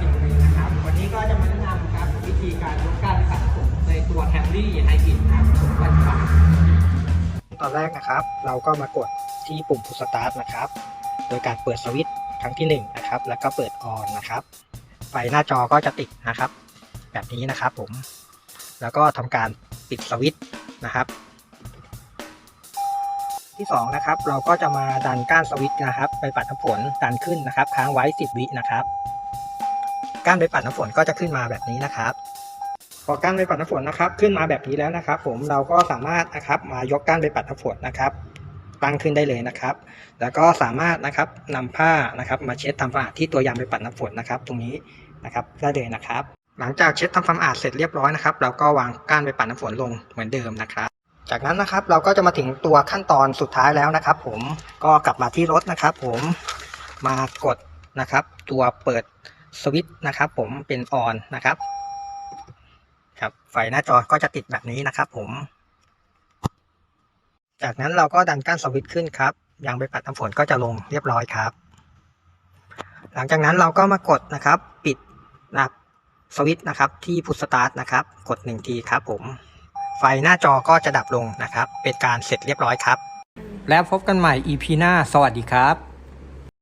อีกหนึ่นะครับ วันนี้ก็จะมาแนะนำครับวิธีการลดการสะสมในตัวแฮมรี่ไฮบริดนะครับผสมกันฝาตอนแรกนะครับ เราก็มากดที่ปุ่มสตาร์ทนะครับ โดยการเปิดสวิตช์ครั้งที่1นนะครับ แล้วก็เปิดออนนะครับ ไฟหน้าจอก็จะติดนะครับ แบบนี้นะครับผม แล้วก็ทำการปิดสวิตช์นะครับ ที่2นะครับ เราก็จะมาดันก้านสวิตช์นะครับ ไปปัดน้ำฝนดันขึ้นนะครับ ค้างไว้ 10 วินะครับ ก้านไปปัดน้ำฝนก็จะขึ้นมาแบบนี้นะครับพอก้านไปปัดน้ำฝนนะครับขึ้นมาแบบนี้แล้วนะครับ ผมเราก็สามารถนะครับมายกก้านไปปัดน้ำฝนนะครับตั้งขึ้นได้เลยนะครับ แล้วก็สามารถนะครับนำผ้านะครับมาเช็ดทำความสะอาดที่ตัวยางไปปัดน้ำฝนนะครับ ตรงนี้นะครับได้เลยนะครับ หลังจากเช็ดทำความสะอาดเสร็จเรียบร้อยนะครับเราก็วางก้านไปปัดน้ำฝนลงเหมือนเดิมนะครับ จากนั้นนะครับเราก็จะมาถึงตัวขั้นตอนสุดท้ายแล้วนะครับ ผมก็กลับมาที่รถนะครับ ผมมากดนะครับ ตัวเปิด สวิตช์นะครับ ผมเป็นออนนะครับ ครับไฟหน้าจอก็จะติดแบบนี้นะครับ ผม จากนั้นเราก็ดันก้านสวิตช์ขึ้นครับยางไปปัดน้ำฝนก็จะลงเรียบร้อยครับ หลังจากนั้นเราก็มากดนะครับ ปิดนะสวิตช์นะครับ ที่พุทสตาร์ทนะครับ กดหนึ่งทีครับผม ไฟหน้าจอก็จะดับลงนะครับ เป็นการเสร็จเรียบร้อยครับ แล้วพบกันใหม่ EP หน้า สวัสดีครับ